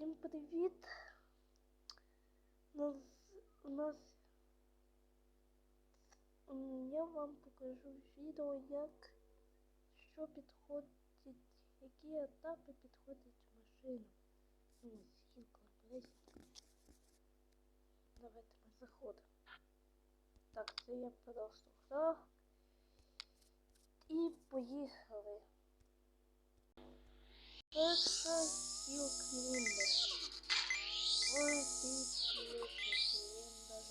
Всім привіт! У нас, у нас м, я вам покажу відео, як що підходить, які етапи підходять машинам. Ну, згінка березі. Давайте ми заходимо. Так, це я просто грав. І поїхали. Перша Yok miyim ben? Orası hiç yok etmeyeyim ben.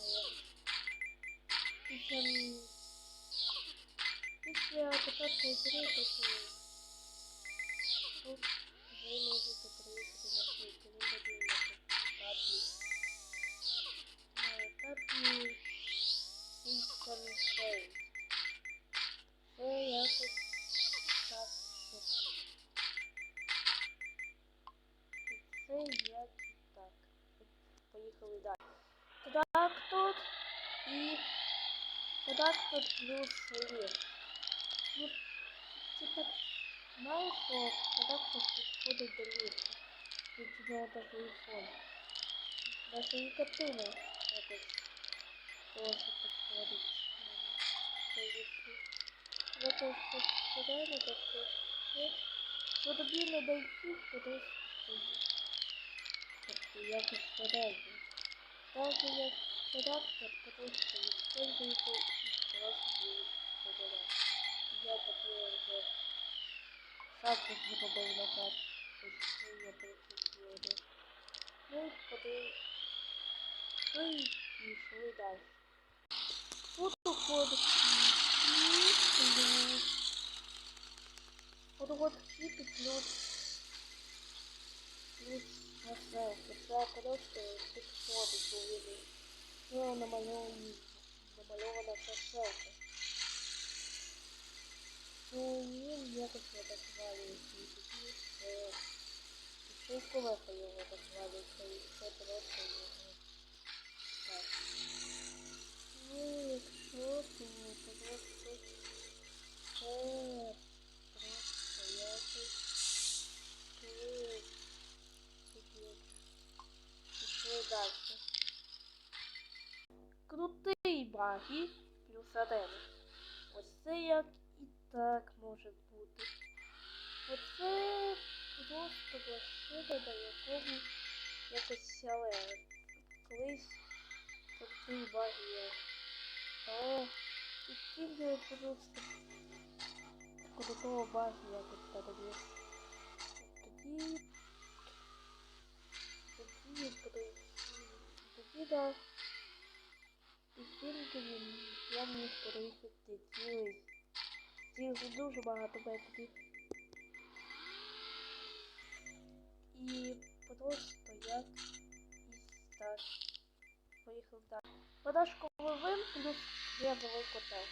Bütün... Hiç ya kapat tezgahı kapat. Çok güzel oldu da burayı kırmak istedim de bir yapıp tatlı. Ya як і так. Поїхали далі. Так тут і так тут плюс ліс. Ну, ти так знаєш, що так тут підходить до лісу. Тут не такий фон. Даже і картина якось тоже підходить до лісу. Якось тут реально так все. Ну тобі не дойти, то десь Тобто якось перейду. Даже як трактор просто используется и просто будет собирать. Я такое уже шапку зробив назад. Ось я прикріпила. Ну і поди... Ну і пішли далі. Тут уходить і плюс. Тут вот і плюс. Плюс на все. Це просто підходить у відео. Ну, намальована, намальована красавка. Ну, він якось не так звалюється. І тоді це... Ще й колеса його так звалюється. І це просто його... Так. Ну, якщо, то просто... Це... Просто якось... Коли... Баги плюс один. Ось це як і так може бути. Оце просто машина, до якого якось але колись баги є. Але і тільки просто крутого баги якось подобає. Тоді тоді тоді тоді да і тільки він я міг переїхати цілий. Цілих дуже багато бетків. І просто як і стаж. Поїхав далі. Подаж, коли вимкнув, я зробив котел.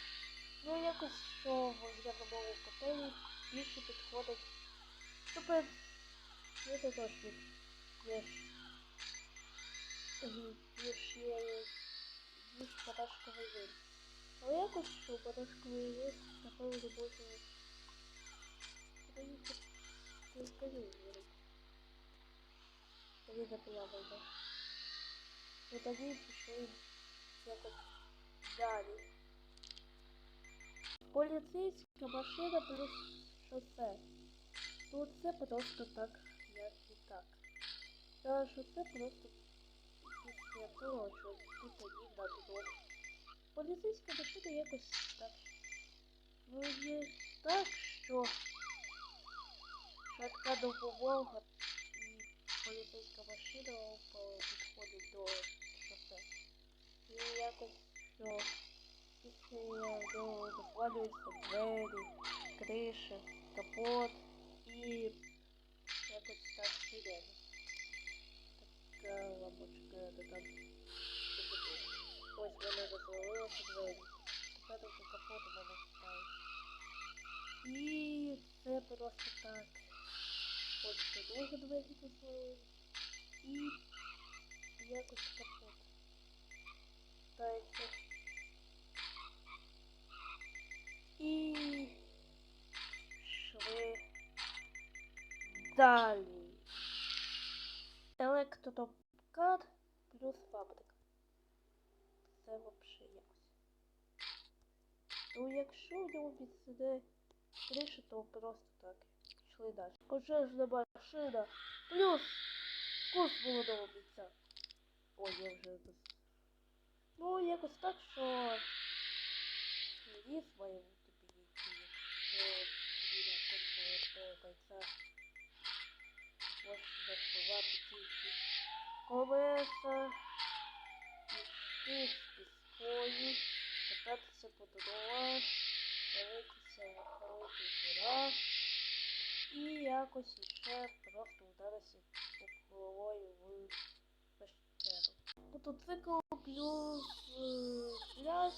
Ну якось що я зробив котелі більше підходить. Тупи це точно. Є ж є подашковий вин. Але якось що подашковий вин, напевно, буде приїхати скажу говорить. Тоді запоява йде. І тоді пішли якось далі. Поліцейська машина плюс шосе. Тут це просто так, як і так. Та шосе просто після того, що тут один на дорогу. Поліцейська машина якось так. Ну є так, що швидка допомога і поліцейська машина по- підходить до шосе. І якось що після цього закладуються двері, криша, капот і якось так сирена. Така лампочка, така Ось вони заслалися двері. Тепер вже капот у мене ставить. І це просто так. Ось тут дуже двері заслалися. І якось капот. Ставиться. І шли далі. електрокар плюс фабрика. Це вообще якось. Ну, якщо в ньому підсиде криша, то просто так. Пішли далі. Пожежна машина плюс курс молодого бійця. Ой, я вже без... Ну, якось так, що має бути підійти, якщо біля кожного бойця можна сховати тільки колеса, йти з піскою, кататися по дорогах, валитися на великих горах і якось ще просто вдаритися головою в пещеру. Мотоцикл плюс е, пляж,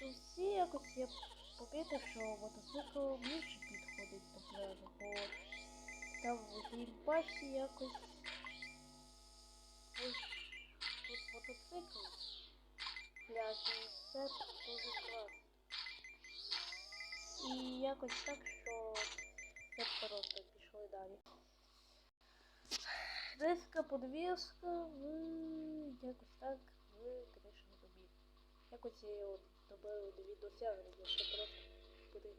то всі якось я помітив, що мотоцикл більше підходить до пляжу, бо там в геймпасі якось ось тут мотоцикл і це дуже класно. І якось так, що це просто пішли далі. Диска подвіска в якось так в кришній добі. Якось я його добив до досягнення, це просто буде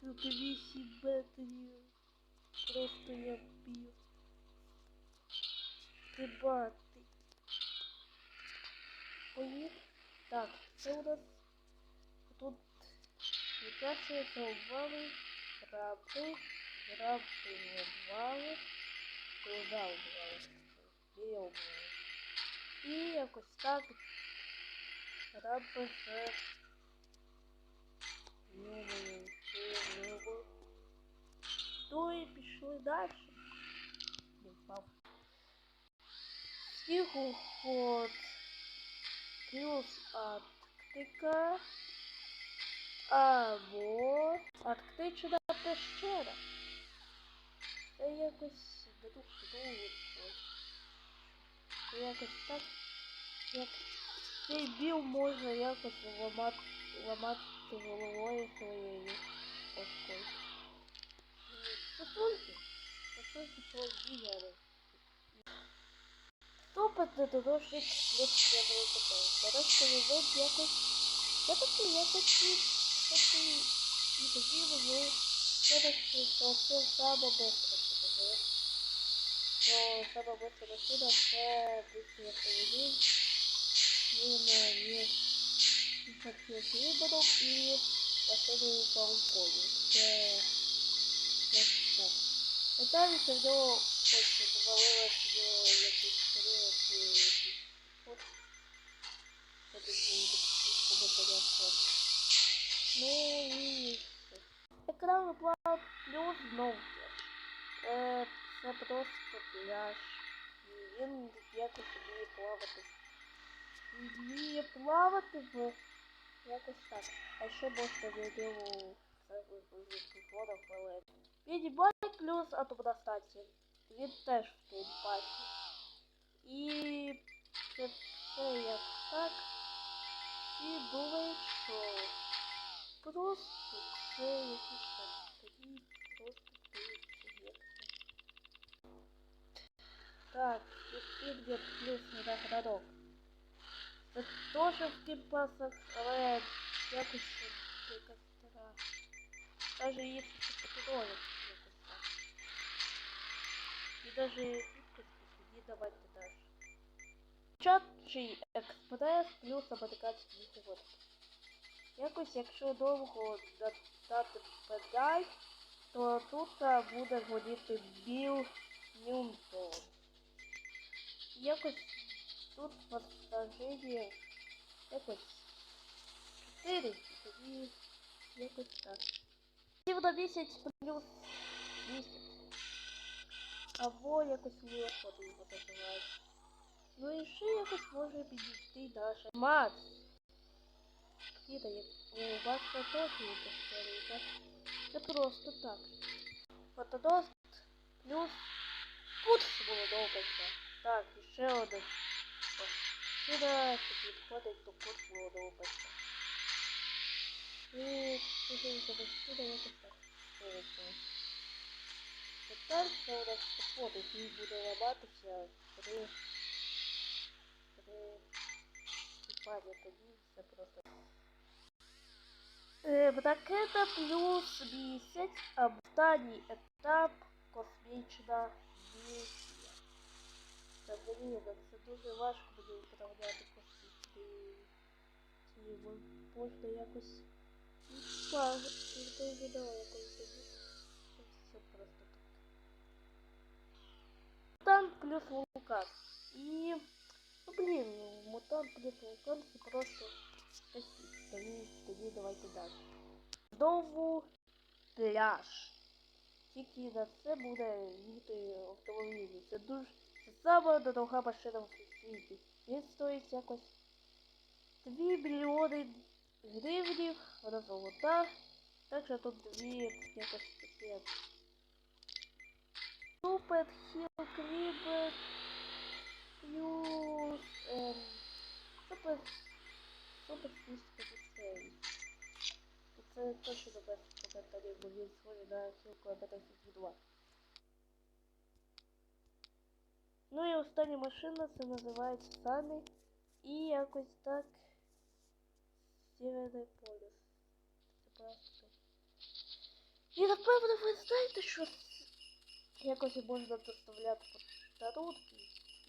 48 метрів. Просто я б'ю. Стрибати. Поїх. Так, це у нас тут відкачується обвали, граби, граби обвали, куда обвали, біля обвали. І якось так граби з ньому нього. Ну і пішли далі. Не впав. Снігоход плюс Арктика або Арктична пещера. Це якось дадуть довго. Це якось так, як цей біл можна якось ламати, ламати головою своєю оскою. Стосунки. Стосунки свого бігали. Топот не доносить розстрілювати такого. Зараз повезуть якось. Я такий якось і такий і тоді ви через що все саме быстро показує. Що саме быстро машина це быстро автомобіль. Він не захід вибором і машину по полю. Це як так. Питаюся в нього ось повалилась в нього якийсь період чи якийсь от. Це дуже кому Ну і все. Екран плав плюс знов пляж. Е, це просто пляж. І він якось вміє плавати. Він Вміє плавати в якось так. А ще можна в ньому це визвати вода в Мінібайк плюс атомна станція. Він теж в геймпасі. І це все як так. Всі думають, що просто це якісь там тоді просто дивиться. Так, Фіргер плюс наградок. Це теж в геймпасах, але якось якась стара. Даже если ролик якось так. І даже підписки собі давайте далі. Чатчий експрес плюс американський завод. Якось, якщо довго дати педаль, то тут буде горіти Біл Ньюнтон. Якось тут пасажирів якось 4 і тоді якось так. Сів на місяць плюс місяць. Або якось його називають. Ну і ще якось може підійти наша мат. Кіта, як у вас історії, так? Це просто так. Фотодост плюс курс було довбиться. Так, і ще один. Сюди підходить до курсу довбиться. І сюди якось так. станція у нас походу, який буде ламатися при... при... Пані, тоді все просто. Е, ракета плюс місяць, а останній етап космічна місія. Та блін, це дуже важко буде управляти космічні тіло. Можна якось... Пар, ніхто не дала якось Плюс вулкан. І... Ну блін, ну, мутант плюс вулкан це просто... Тоді давайте далі. Знову пляж. Тільки на це буде їхати автомобілі. Це дуже це сама дорога машина в світі. Він стоїть якось 2 мільйони гривнів, вона золота. Также тут дві якось такі. Супер хіл крібер плюс ем, супер супер фішка дітей. Це точно без коментарів, бо він схожий на хілку Battlefield 2. Ну і остання машина, це називається Sunny. І якось так Северний полюс. Це просто. І напевно ви знаєте, що якось можна доставляти подарунки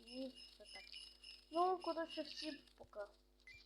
і все так. Ну, коротше, всім пока.